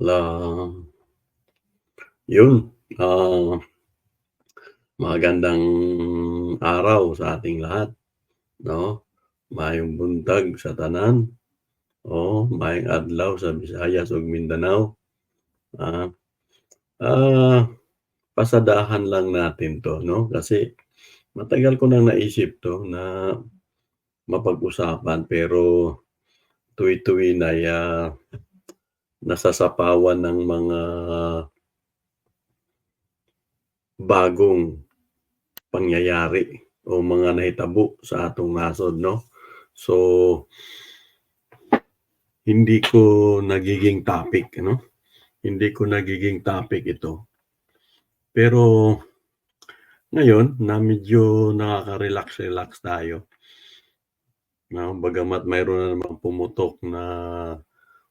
La yun, ah, magandang araw sa ating lahat, 'no? Maayong buntag sa tanan, oo, maayong adlaw sa Visayas ug Mindanao. Ah, ah, pasadahan lang natin 'to 'no, kasi matagal ko ng naisip 'to na mapag-usapan pero tuwi-tuwi ay, ah, nasasapawan ng mga bagong pangyayari o mga nahitabo sa atong nasod 'no. So hindi ko nagiging topic ano, hindi ko nagiging topic ito. Pero ngayon na medyo nakaka-relax-relax tayo. Na bagamat mayroon na namang pumutok na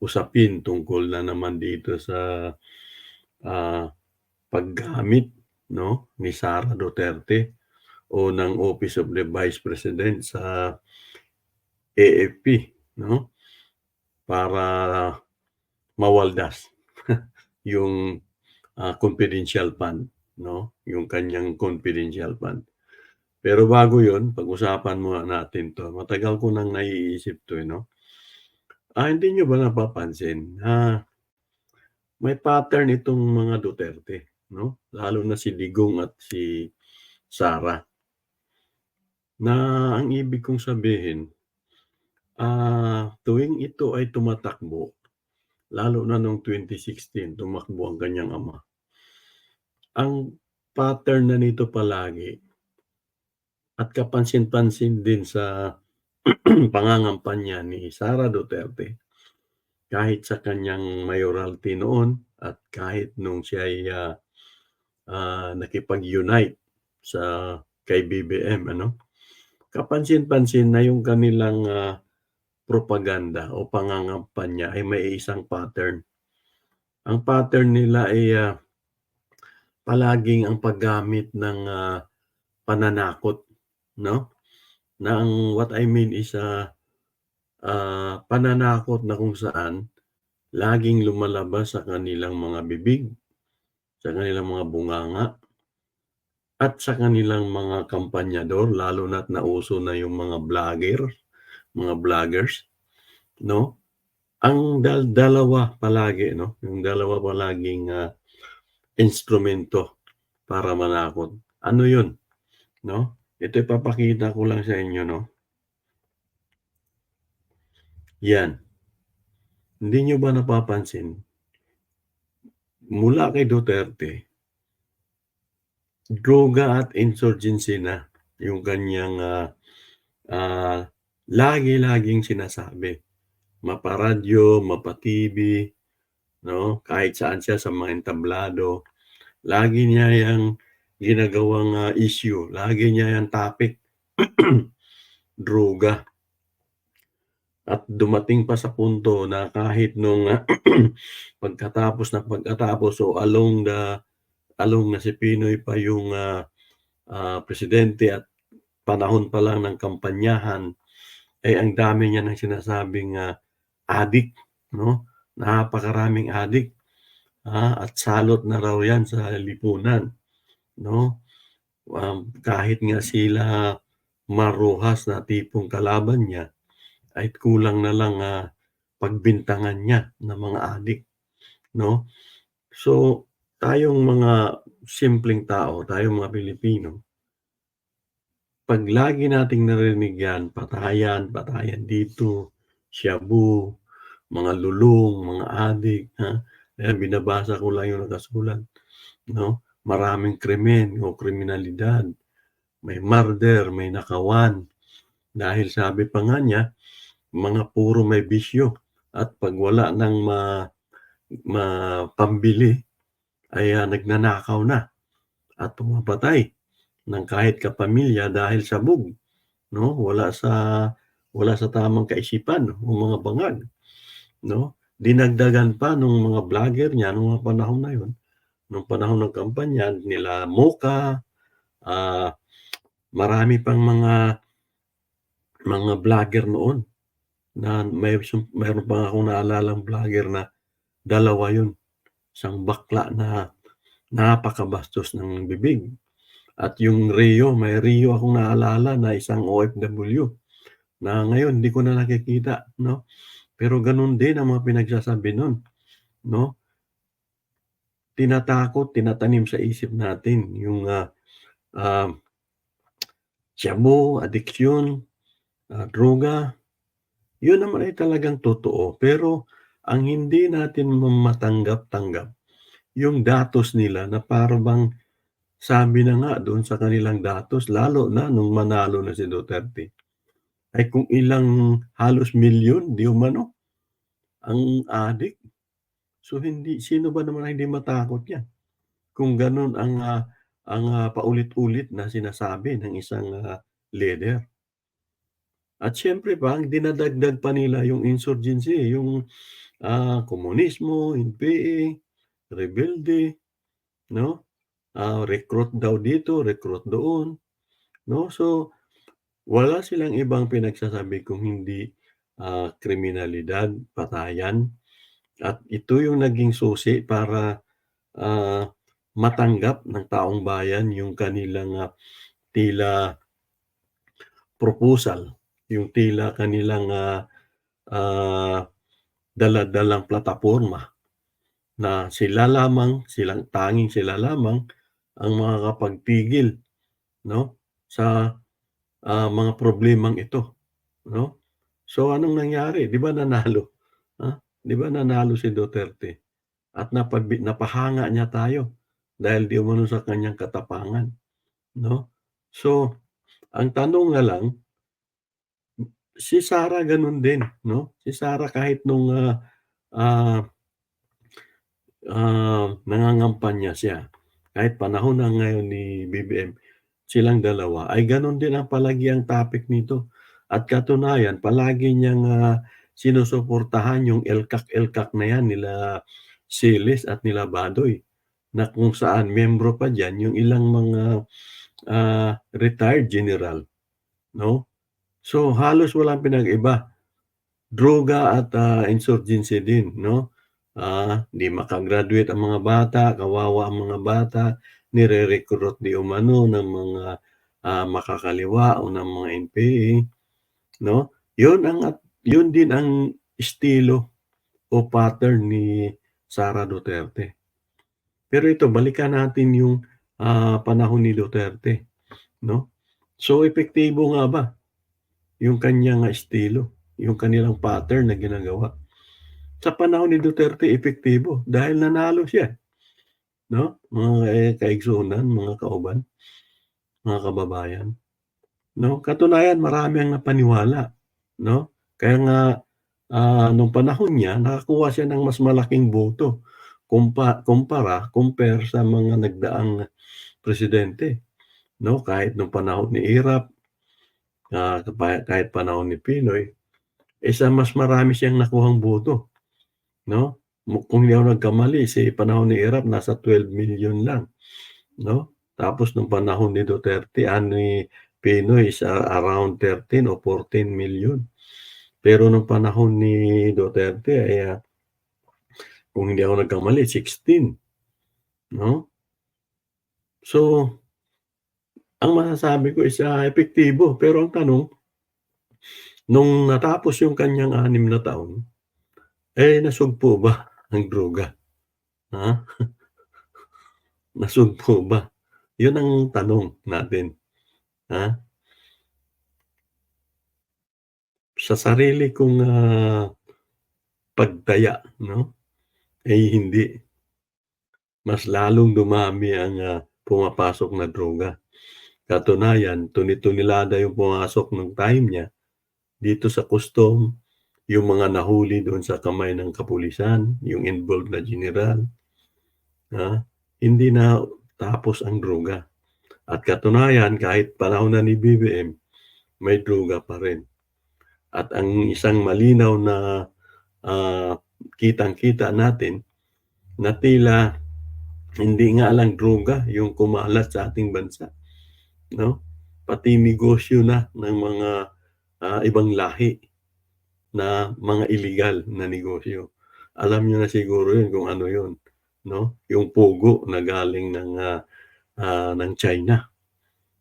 usapin tungkol na naman dito sa, ah, paggamit 'no, ni Sara Duterte o ng Office of the Vice President sa AFP 'no, para mawaldas yung, ah, confidential fund 'no, yung kanyang confidential fund. Pero bago yun, pag-usapan muna natin 'to, matagal ko ng naiisip 'to, eh, 'no. Ah, hindi niyo ba napapansin na may pattern itong mga Duterte 'no, lalo na si Digong at si Sara. Na ang ibig kong sabihin, ah, tuwing ito ay tumatakbo, lalo na nung 2016 tumakbo ang kanyang ama. Ang pattern na nito palagi at kapansin-pansin din sa pangangampanya ni Sara Duterte, kahit sa kanyang mayoralty noon at kahit nung siya ay, ah, ah, nakipag-unite sa kay BBM ano, kapansin-pansin na yung kanilang, ah, propaganda o pangangampanya ay may isang pattern. Ang pattern nila ay, ah, palaging ang paggamit ng, ah, pananakot 'no, na what I mean is, ah, ah, pananakot na kung saan laging lumalabas sa kanilang mga bibig, sa kanilang mga bunganga at sa kanilang mga kampanyador lalo na't nauso na yung mga vlogger, mga vloggers 'no. Ang dal dalawa palagi 'no, yung dalawa palaging, ah, instrumento para manakot. Ano yun 'no, ito ipapakita ko lang sa inyo 'no. Yan. Hindi niyo ba napapansin mula kay Duterte droga at insurgency na yung kanyang, ah, ah, lagi-laging sinasabi. Mapa-radyo, mapa-TV 'no, kahit saan siya sa mga entablado, lagi niya yang ginagawang, ah, issue, lagi niya yang topic, droga. At dumating pa sa punto na kahit nung, ah, pagkatapos na pagkatapos o along the along na si Pinoy pa yung, ah, ah, presidente at panahon pa lang ng kampanyahan, eh, ang dami niya ng sinasabing, ah, adik 'no, napakaraming adik, ah, at salot na raw yan sa lipunan 'no. Um, kahit nga sila Mar Rojas na tipong kalaban niya, ay kulang na lang, ah, pagbintangan niya ng mga adik 'no. So, tayong mga simpleng tao, tayong mga Pilipino 'pag lagi nating narinig yan, patayan, patayan dito, shabu, mga lulong, mga adik, ha. Ayan binabasa ko lang yung nakasulat 'no, maraming krimen o kriminalidad, may murder, may nakawan. Dahil sabi pa nga niya, mga puro may bisyo at 'pag wala ng ma mapambili ay, ah, nagnanakaw na at pumapatay ng kahit kapamilya dahil sabog 'no, wala sa wala sa tamang kaisipan o mga bangag 'no. Dinagdagan pa nung mga vlogger niya nung mga panahon na yun, nung panahon ng kampanya nila Mocha, ah, marami pang mga mga vlogger noon na may meron pa akong naalalang vlogger na Dalawa yun, isang bakla na napakabastos ng bibig at yung Rio, may Rio akong naalala na isang OFW na ngayon hindi ko na nakikita, 'no? Pero ganun din ang mga pinagsasabi nun, 'no? Tinatakot, tinatanim sa isip natin yung, ah, um, shabu, adiksyon, ah, droga, yun naman ay talagang totoo. Pero ang hindi natin ma matanggap-tanggap yung datos nila na para bang sabi na nga dun sa kanilang datos lalo na nung manalo na si Duterte, ay kung ilang halos milyon di umano ang adik. So hindi sino ba naman hindi matakot niyan kung ganun ang, ah, ang, ah, paulit-ulit na sinasabi ng isang, ah, lider. At siyempre pa ang dinadagdag pa nila yung insurgency, yung, ah, komunismo, NPA, rebelde, 'no? Ah, recruit daw dito, recruit doon, 'no? So, wala silang ibang pinagsasabi kung hindi, ah, kriminalidad, patayan at ito yung naging susi para, ah, matanggap ng taong bayan yung kanilang, ah, tila proposal, yung tila kanilang, ah, ah, dala-dalang plataporma na sila lamang, silang tanging sila lamang ang makakapagpigil, 'no, sa, ah, mga problemang ito, 'no? So anong nangyari, 'di ba nanalo, ah, 'di ba nanalo si Duterte at napabi napahanga niya tayo dahil di umano sa kanyang katapangan, 'no? So, ang tanong na lang si Sara ganun din, 'no? Si Sara kahit nung, ah, ah ah, nangangampanya siya, kahit panahon na ngayon ni BBM, silang dalawa ay ganun din ang palagiang topic nito at katunayan palagi niyang, ah, sinusuportahan yung elkak-elkak na yan nila Celes at nila Badoy, na kung saan miyembro pa diyan yung ilang mga, ah, retired general, 'no? So halos walang pinag-iba, droga at, ah, insurgency din, 'no? Ah, di maka-graduate ang mga bata, kawawa ang mga bata, nire-recruit di umano ng mga, ah, makakaliwa o ng mga NPA, 'no? Yun ang at yun din ang estilo o pattern ni Sara Duterte. Pero ito balikan natin yung, ah, panahon ni Duterte, 'no? So epektibo nga ba yung kanyang estilo, yung kanilang pattern na ginagawa? Sa panahon ni Duterte epektibo dahil nanalo siya, 'no? Mga, eh, kaigsunan, mga kauban, mga kababayan, 'no? Katunayan marami ang napaniwala, 'no? Kaya nga, ah, nung panahon niya nakakuha siya ng mas malaking boto kumpa kumpara compare sa mga nagdaang presidente, 'no? Kahit nung panahon ni Irap, pa kahit panahon ni Pinoy, eh, sa mas marami siyang nakuhang boto, 'no? Kung hindi ako nagkamali si panahon ni Irap nasa 12,000,000 lang, 'no? Tapos nung panahon ni Duterte, ah, ni Pinoy is around 13 o 14,000,000. Pero nung panahon ni Duterte ay, ah, kung hindi ako nagkamali 16, 'no? So, ang masasabi ko is, ah, epektibo pero ang tanong, nung natapos yung kanyang 6 na taon, eh, nasugpo ba ang droga? Ha? Nasugpo ba? Yun ang tanong natin, ha? Sa sarili kong, ah, pagtaya, 'no, ay hindi. Mas lalong dumami ang, ah, pumapasok na droga. Katunayan tuni-tunilada yung pumasok nung time niya dito sa kustom, yung mga nahuli dun sa kamay ng kapulisan, yung involved na general, ha? Hindi natapos ang droga at katunayan kahit panahon na ni BBM, may droga pa rin. At ang isang malinaw na, ah, kitang-kita natin na tila hindi nga lang droga yung kumalat sa ating bansa, 'no? Pati negosyo na ng mga, ah, ibang lahi na mga illegal na negosyo. alam niyo na siguro yun kung ano yun, 'no? Yung pugo na galing ng, ah, ah, ng China.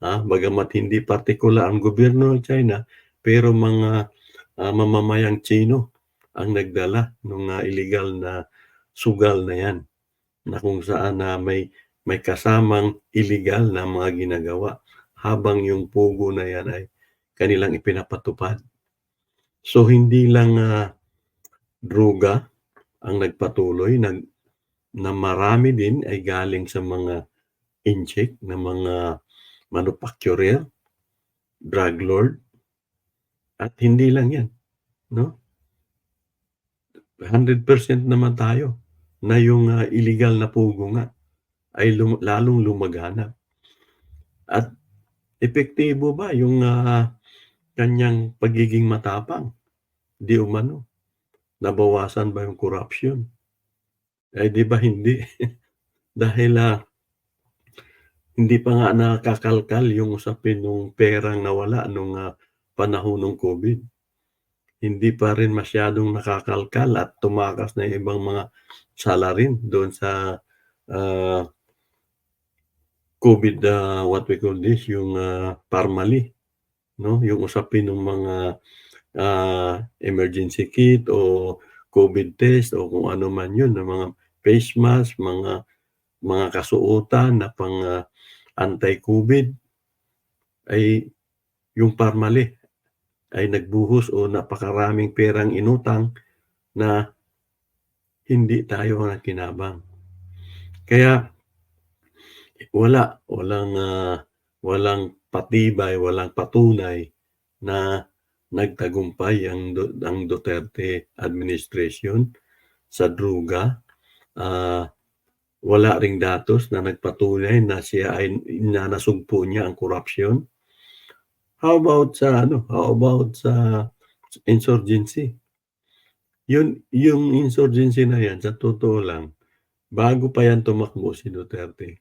Ah, bagamat hindi partikular ang gobyerno ng China, pero mga, ah, mamamayang Tsino ang nagdala nung, ah, illegal na sugal na 'yan, na kung saan na may may kasamang illegal na mga ginagawa, habang yung pugo na 'yan ay kanilang ipinapatupad. So, hindi lang, ah, droga ang nagpatuloy nag na marami din ay galing sa mga incheck na mga manufacturer, drug lord. At hindi lang 'yan, 'no? 100% naman tayo na yung, ah, illegal na pugo nga ay lum lalong lumaganap. At epektibo ba yung, ah, kanyang pagiging matapang? Di umano. Nabawasan ba yung corruption? Eh, 'di ba hindi? Dahil, ah hindi pa nga nakakalkal yung usapin nung perang nawala nung, ah, panahon nung COVID. Hindi pa rin masyadong nakakalkal at tumakas na ibang mga salarin doon sa, ah COVID, ah, what we call this, yung, ah, Parmali, 'no? Yung usapin nung mga, ah, emergency kit o COVID test o kung ano man yun, ng mga face mask, mga mga kasuotan na pang, ah, anti-COVID. Ay yung Parmali ay nagbuhos o napakaraming perang inutang na hindi tayo nakinabang. Kaya wala, walang, ah, walang patibay, walang patunay na nagtagumpay ang ang Duterte administration sa droga. Ah, wala ring datos na nagpatunay na siya ay na nasugpo niya ang korapsyon. How about sa ano, how about sa insurgency? Yun yung insurgency na 'yan sa totoo lang, bago pa 'yan tumakbo si Duterte,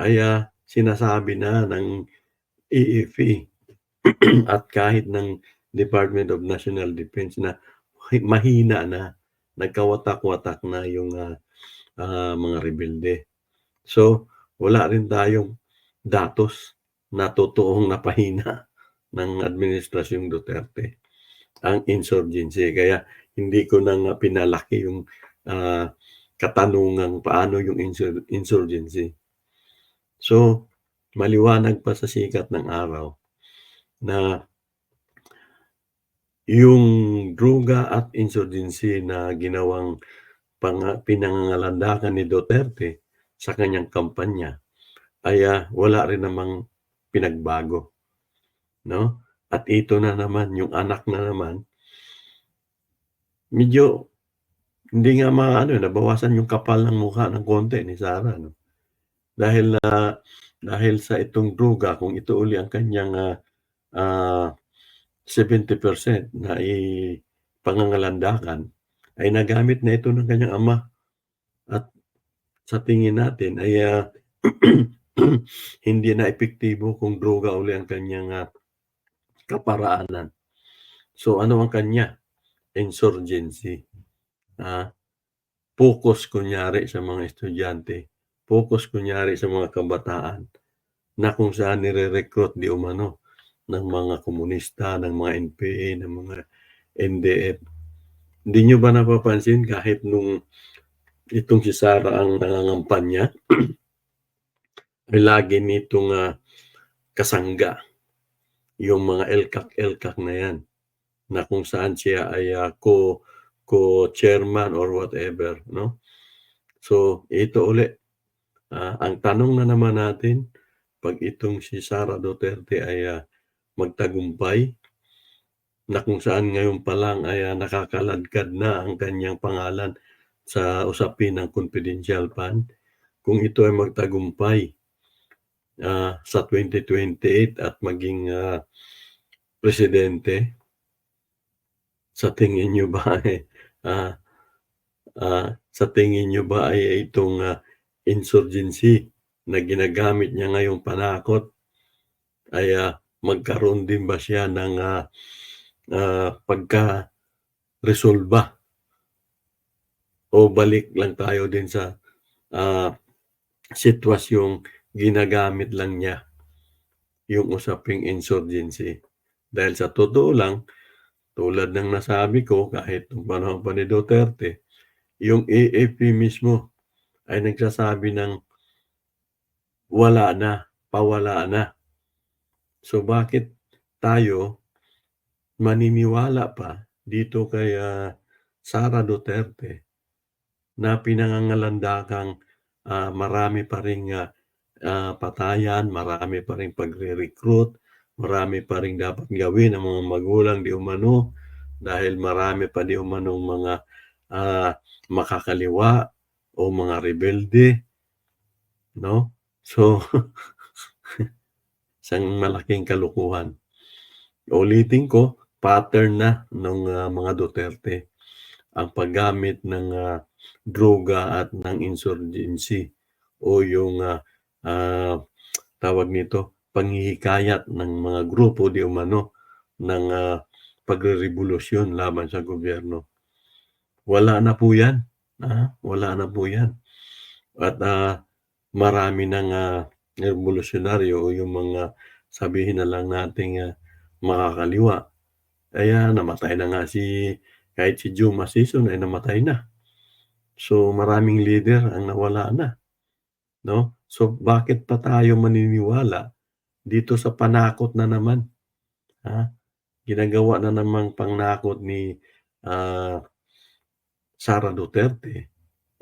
ay, ah, sinasabi na ng AFP at kahit ng Department of National Defense na mahina na, nagkawatak-watak na yung, ah, ah, mga rebelde. So, wala rin tayong datos na napahina ng administrasyong Duterte ang insurgency. Kaya hindi ko na nga pinalaki yung, ah, katanungang paano yung insur insurgency. So, maliwanag pa sa sikat ng araw na yung droga at insurgency na ginawang panga pinangangalandakan ni Duterte sa kanyang kampanya ay, ah, wala rin namang pinagbago, 'no? At ito na naman, yung anak na naman medyo hindi nga maano, nabawasan yung kapal ng mukha ng konti ni Sara 'no? Dahil, ah, dahil sa itong droga kung ito uli ang kanyang, ah, ah, 70% na ipangangalandakan, ay nagamit na ito ng kanyang ama. At sa tingin natin ay, ah, hindi na epektibo kung droga uli ang kanyang, ah, kaparaanan. So, ano ang kanya? Insurgency. Ah, focus kunyari sa mga estudyante, focus kunyari sa mga kabataan na kung saan nire-recruit di umano ng mga komunista, ng mga NPA, ng mga NDF. Hindi niyo ba napapansin kahit nung itong si Sara ang nangangampanya ay lagi nitong, ah, kasangga yung mga elkak-elkak na 'yan, na kung saan siya ay, ah, co co-chairman or whatever, 'no? So, ito uli, ah, ang tanong na naman natin 'pag itong si Sara Duterte ay, ah, magtagumpay na kung saan ngayon pa lang ay, ah, nakakaladkad na ang kanyang pangalan sa usapin ng confidential fund, kung ito ay magtagumpay, ah, sa 2028 at maging, ah, presidente? Sa tingin niyo ba eh, ah, ah, sa tingin niyo ba ay itong, ah, insurgency na ginagamit niya ngayong panakot ay, ah, magkaroon din ba siya ng, ah, ah, pagkaresolba? O balik lang tayo din sa, ah, sitwasyong ginagamit lang niya yung usaping insurgency. Dahil sa totoo lang, tulad ng nasabi ko kahit nung panahon pa ni Duterte, yung AFP mismo ay nagsasabi ng wala na, pawala na. So bakit tayo maniniwala pa dito kay, ah, Sara Duterte na pinangangalandakang, ah, marami pa ring, ah, ah, patayan, marami pa ring pagre-recruit, marami pa ring dapat gawin ng mga magulang di umano dahil marami pa di umanong mga, ah, makakaliwa o mga rebelde. 'No? So isang malaking kalokohan. Uulitin ko, pattern na nung, ah, mga Duterte ang paggamit ng, ah, droga at ng insurgency o yung, ah, ah, tawag nito, panghihikayat ng mga grupo di umano ng, ah, pagrerevolusyon laban sa gobyerno. Wala na po 'yan, ah, wala na po 'yan. At, ah, marami ng, ah, revolusyonaryo o yung mga sabihin na lang nating, ah, makakaliwa. Kaya namatay na nga si kahit si Juma Sison ay namatay na. So maraming lider ang nawala na, 'no? So bakit pa tayo maniniwala dito sa panakot na naman, ha? Ginagawa na namang pangnakot ni, ah, Sara Duterte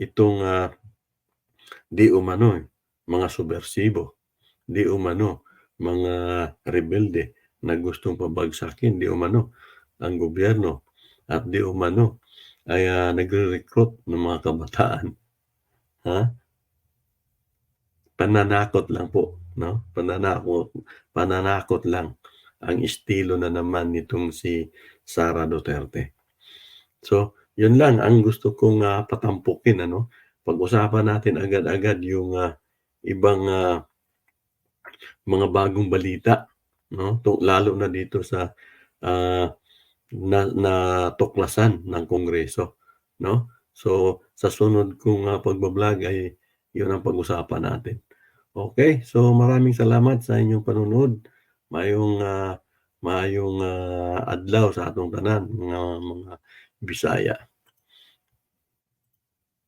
itong, ah, di umano mga subbersibo, di umano mga rebelde na gustong pabagsakin di umano ang gobyerno at di umano ay, ah, nagre-recruit ng mga kabataan, ha? Pananakot lang po, 'no? Pananakot pananakot lang ang estilo na naman nitong si Sara Duterte. So, yun lang ang gusto kong, ah, patampukin ano, pag-usapan natin agad-agad yung, ah, ibang, ah, mga bagong balita, 'no? Tu lalo na dito sa, ah, na natuklasan ng Kongreso, 'no? So, sa sunod kong, ah, pagba-vlog ay yun ang pag-usapan natin. Okey, so maraming salamat sa inyong panonood. Maayong, ah, maayong, ah, adlaw sa atong tanan mga mga Bisaya.